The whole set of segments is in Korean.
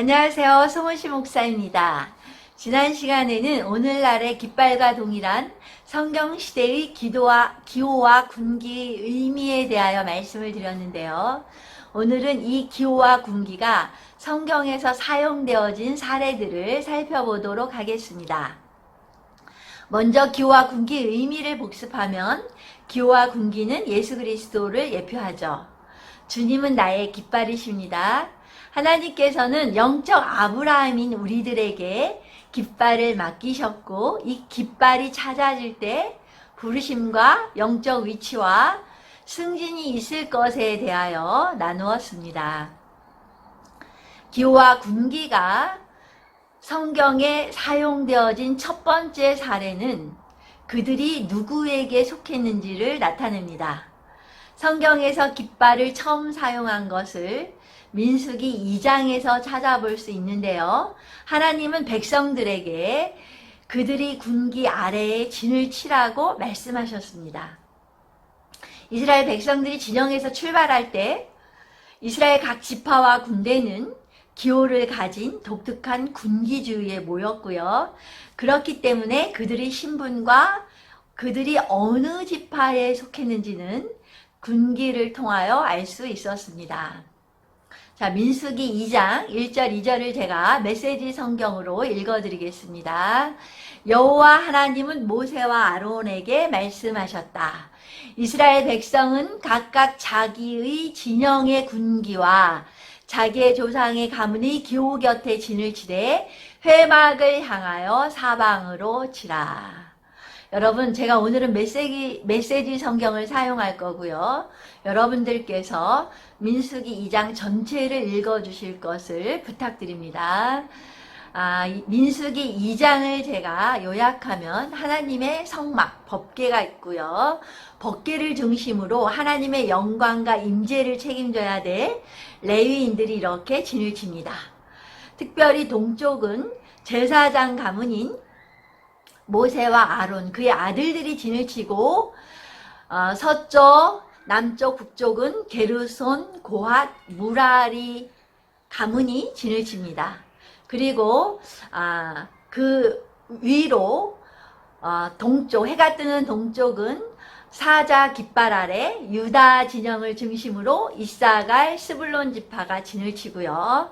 안녕하세요. 송원시 목사입니다. 지난 시간에는 오늘날의 깃발과 동일한 성경시대의 기도와, 기호와 군기의 의미에 대하여 말씀을 드렸는데요. 오늘은 이 기호와 군기가 성경에서 사용되어진 사례들을 살펴보도록 하겠습니다. 먼저 기호와 군기의 의미를 복습하면 기호와 군기는 예수 그리스도를 예표하죠. 주님은 나의 깃발이십니다. 하나님께서는 영적 아브라함인 우리들에게 깃발을 맡기셨고 이 깃발이 찾아질 때 부르심과 영적 위치와 승진이 있을 것에 대하여 나누었습니다. 기호와 군기가 성경에 사용되어진 첫 번째 사례는 그들이 누구에게 속했는지를 나타냅니다. 성경에서 깃발을 처음 사용한 것을 민수기 2장에서 찾아볼 수 있는데요. 하나님은 백성들에게 그들이 군기 아래에 진을 치라고 말씀하셨습니다. 이스라엘 백성들이 진영에서 출발할 때 이스라엘 각 지파와 군대는 기호를 가진 독특한 군기주의에 모였고요. 그렇기 때문에 그들의 신분과 그들이 어느 지파에 속했는지는 군기를 통하여 알 수 있었습니다. 자, 민수기 2장 1절 2절을 제가 메시지 성경으로 읽어드리겠습니다. 여호와 하나님은 모세와 아론에게 말씀하셨다. 이스라엘 백성은 각각 자기의 진영의 군기와 자기의 조상의 가문의 기호 곁에 진을 치되 회막을 향하여 사방으로 치라. 여러분, 제가 오늘은 메시지, 메시지 성경을 사용할 거고요. 여러분들께서 민수기 2장 전체를 읽어주실 것을 부탁드립니다. 아, 민수기 2장을 제가 요약하면 하나님의 성막, 법계가 있고요. 법계를 중심으로 하나님의 영광과 임재를 책임져야 될 레위인들이 이렇게 진을 칩니다. 특별히 동쪽은 제사장 가문인 모세와 아론 그의 아들들이 진을 치고 어, 서쪽 남쪽 북쪽은 게르손 고핫 무라리 가문이 진을 칩니다. 그리고 아, 그 위로 어, 동쪽 해가 뜨는 동쪽은 사자 깃발 아래 유다 진영을 중심으로 이사갈 스불론 지파가 진을 치고요.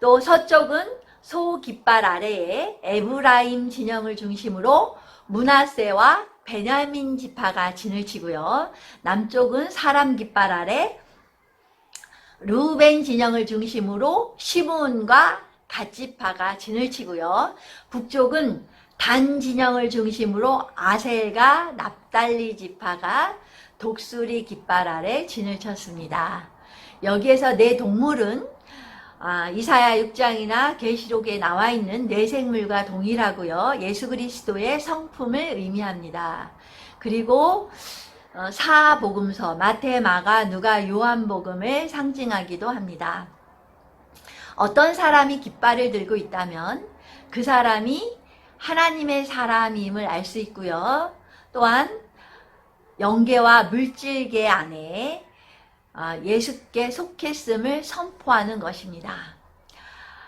또 서쪽은 소 깃발 아래에 에브라임 진영을 중심으로 문하세와 베냐민 지파가 진을 치고요. 남쪽은 사람 깃발 아래 루벤 진영을 중심으로 시몬과 갓지파가 진을 치고요. 북쪽은 단 진영을 중심으로 아셀과 납달리 지파가 독수리 깃발 아래 진을 쳤습니다. 여기에서 네 동물은 아, 이사야 6장이나 계시록에 나와 있는 네 생물과 동일하고요. 예수 그리스도의 성품을 의미합니다. 그리고 어, 사복음서 마태, 마가, 누가, 요한복음을 상징하기도 합니다. 어떤 사람이 깃발을 들고 있다면 그 사람이 하나님의 사람임을 알 수 있고요. 또한 영계와 물질계 안에 아, 예수께 속했음을 선포하는 것입니다.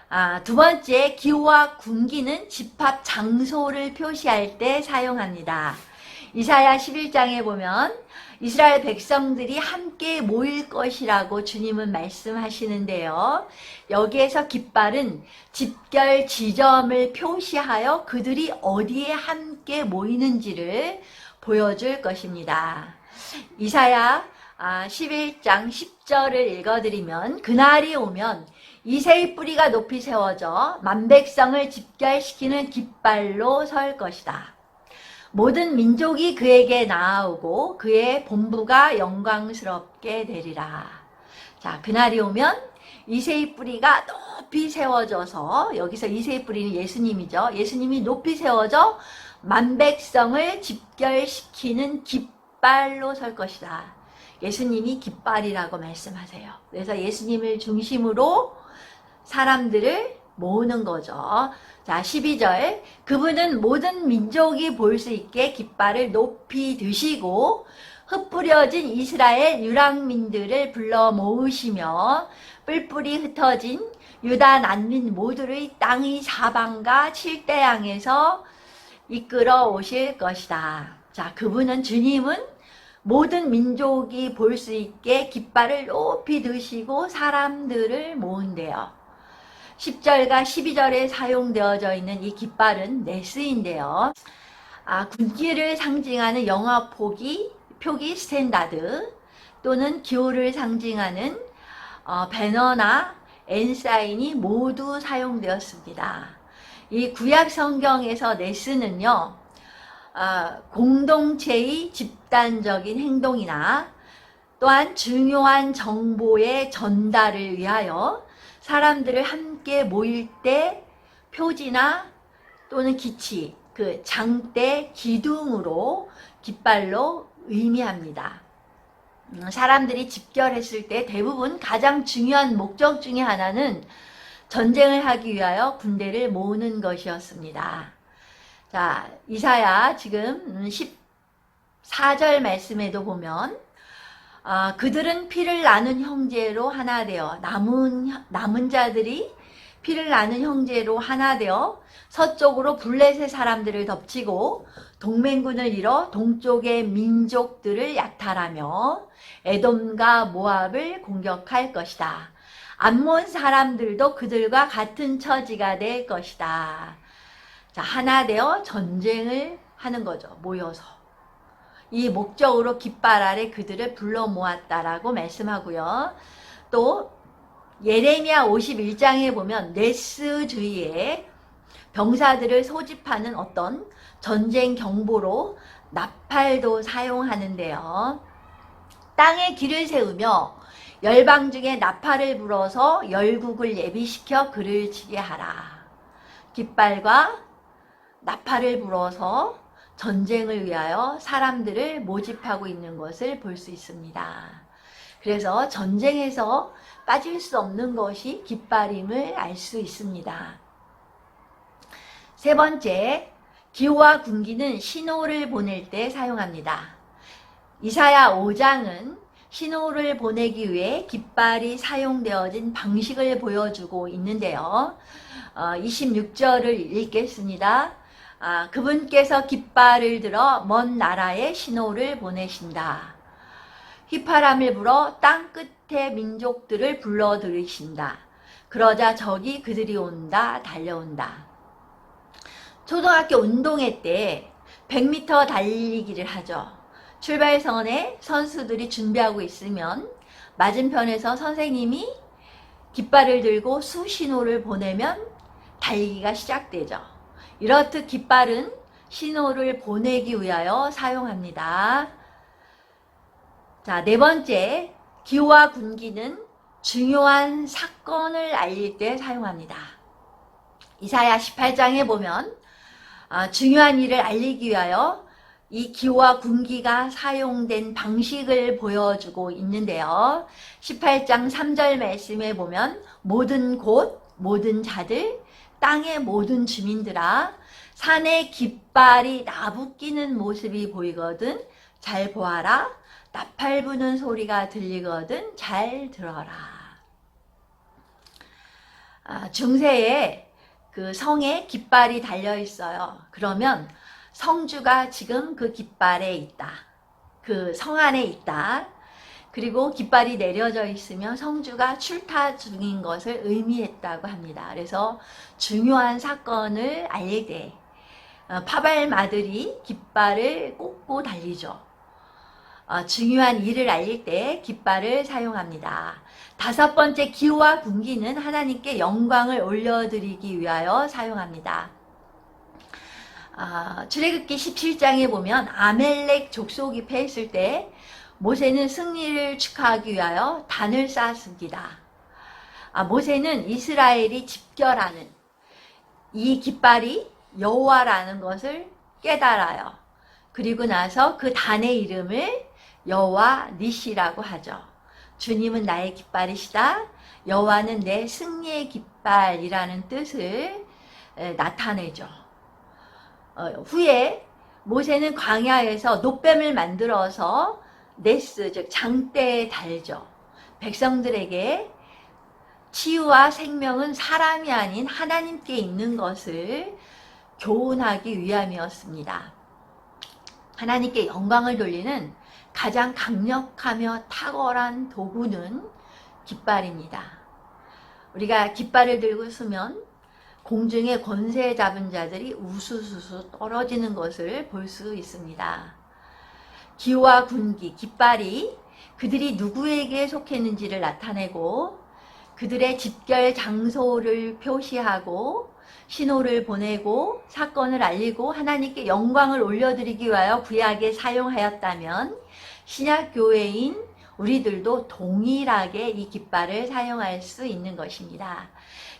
아, 두 번째, 기호와 군기는 집합 장소를 표시할 때 사용합니다. 이사야 11장에 보면 이스라엘 백성들이 함께 모일 것이라고 주님은 말씀하시는데요. 여기에서 깃발은 집결 지점을 표시하여 그들이 어디에 함께 모이는지를 보여줄 것입니다. 이사야 11장 10절을 읽어드리면 그날이 오면 이세의 뿌리가 높이 세워져 만백성을 집결시키는 깃발로 설 것이다. 모든 민족이 그에게 나아오고 그의 본부가 영광스럽게 되리라. 자, 그날이 오면 이세의 뿌리가 높이 세워져서 여기서 이세의 뿌리는 예수님이죠. 예수님이 높이 세워져 만백성을 집결시키는 깃발로 설 것이다. 예수님이 깃발이라고 말씀하세요. 그래서 예수님을 중심으로 사람들을 모으는 거죠. 자, 12절. 그분은 모든 민족이 볼 수 있게 깃발을 높이 드시고 흩뿌려진 이스라엘 유랑민들을 불러 모으시며 뿔뿔이 흩어진 유다 난민 모두를 땅의 사방과 칠대양에서 이끌어 오실 것이다. 자, 그분은 주님은 모든 민족이 볼 수 있게 깃발을 높이 드시고 사람들을 모은대요. 10절과 12절에 사용되어져 있는 이 깃발은 네스인데요. 아, 군기를 상징하는 영화 포기, 표기 스탠다드 또는 기호를 상징하는 어, 배너나 엔사인이 모두 사용되었습니다. 이 구약 성경에서 네스는요, 아, 공동체의 집단적인 행동이나 또한 중요한 정보의 전달을 위하여 사람들을 함께 모일 때 표지나 또는 기치, 그 장대 기둥으로 깃발로 의미합니다. 음, 사람들이 집결했을 때 대부분 가장 중요한 목적 중에 하나는 전쟁을 하기 위하여 군대를 모으는 것이었습니다. 자, 이사야 지금 14절 말씀에도 보면 아, 그들은 피를 나눈 형제로 하나 되어 남은 남은 자들이 피를 나눈 형제로 하나 되어 서쪽으로 블레셋 사람들을 덮치고 동맹군을 이뤄 동쪽의 민족들을 약탈하며 에돔과 모압을 공격할 것이다. 암몬 사람들도 그들과 같은 처지가 될 것이다. 자, 하나 되어 전쟁을 하는 거죠. 모여서. 이 목적으로 깃발 아래 그들을 불러 모았다라고 말씀하고요. 또 예레미야 51장에 보면 네스 주위에 병사들을 소집하는 어떤 전쟁 경보로 나팔도 사용하는데요. 땅에 길을 세우며 열방 중에 나팔을 불어서 열국을 예비시켜 그를 치게 하라. 깃발과 나팔을 불어서 전쟁을 위하여 사람들을 모집하고 있는 것을 볼 수 있습니다. 그래서 전쟁에서 빠질 수 없는 것이 깃발임을 알 수 있습니다. 세 번째, 기호와 군기는 신호를 보낼 때 사용합니다. 이사야 5장은 신호를 보내기 위해 깃발이 사용되어진 방식을 보여주고 있는데요. 어, 26절을 읽겠습니다. 아, 그분께서 깃발을 들어 먼 나라에 신호를 보내신다. 휘파람을 불어 땅 끝에 민족들을 불러들이신다. 그러자 저기 그들이 온다, 달려온다. 초등학교 운동회 때 100m 달리기를 하죠. 출발선에 선수들이 준비하고 있으면 맞은편에서 선생님이 깃발을 들고 수신호를 보내면 달리기가 시작되죠. 이렇듯 깃발은 신호를 보내기 위하여 사용합니다. 자, 네 번째, 기호와 군기는 중요한 사건을 알릴 때 사용합니다. 이사야 18장에 보면 아, 중요한 일을 알리기 위하여 이 기호와 군기가 사용된 방식을 보여주고 있는데요. 18장 3절 말씀에 보면 모든 곳, 모든 자들, 땅의 모든 주민들아 산에 깃발이 나부끼는 모습이 보이거든 잘 보아라. 나팔 부는 소리가 들리거든 잘 들어라. 아, 중세에 그 성에 깃발이 달려 있어요. 그러면 성주가 지금 그 깃발에 있다. 그 성 안에 있다 그리고 깃발이 내려져 있으면 성주가 출타 중인 것을 의미했다고 합니다. 그래서 중요한 사건을 알릴 때 어, 파발마들이 깃발을 꽂고 달리죠. 어, 중요한 일을 알릴 때 깃발을 사용합니다. 다섯 번째 기호와 군기는 하나님께 영광을 올려드리기 위하여 사용합니다. 아, 출애굽기 17장에 보면 아멜렉 족속이 패했을 때 모세는 승리를 축하하기 위하여 단을 쌓았습니다. 아, 모세는 이스라엘이 집결하는 이 깃발이 여호와라는 것을 깨달아요. 그리고 나서 그 단의 이름을 여호와 니시라고 하죠. 주님은 나의 깃발이시다. 여호와는 내 승리의 깃발이라는 뜻을 나타내죠. 어, 후에 모세는 광야에서 노뱀을 만들어서 네스 즉 장대에 달죠. 백성들에게 치유와 생명은 사람이 아닌 하나님께 있는 것을 교훈하기 위함이었습니다. 하나님께 영광을 돌리는 가장 강력하며 탁월한 도구는 깃발입니다. 우리가 깃발을 들고 서면 공중의 권세 잡은 자들이 우수수수 떨어지는 것을 볼 수 있습니다. 기와 군기, 깃발이 그들이 누구에게 속했는지를 나타내고 그들의 집결 장소를 표시하고 신호를 보내고 사건을 알리고 하나님께 영광을 올려드리기 위하여 구약에 사용하였다면 신약 교회인 우리들도 동일하게 이 깃발을 사용할 수 있는 것입니다.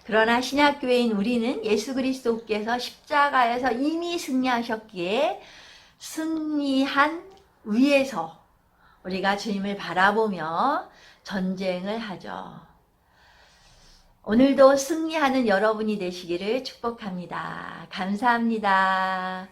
그러나 신약 교회인 우리는 예수 그리스도께서 십자가에서 이미 승리하셨기에 승리한 위에서 우리가 주님을 바라보며 전쟁을 하죠. 오늘도 승리하는 여러분이 되시기를 축복합니다. 감사합니다.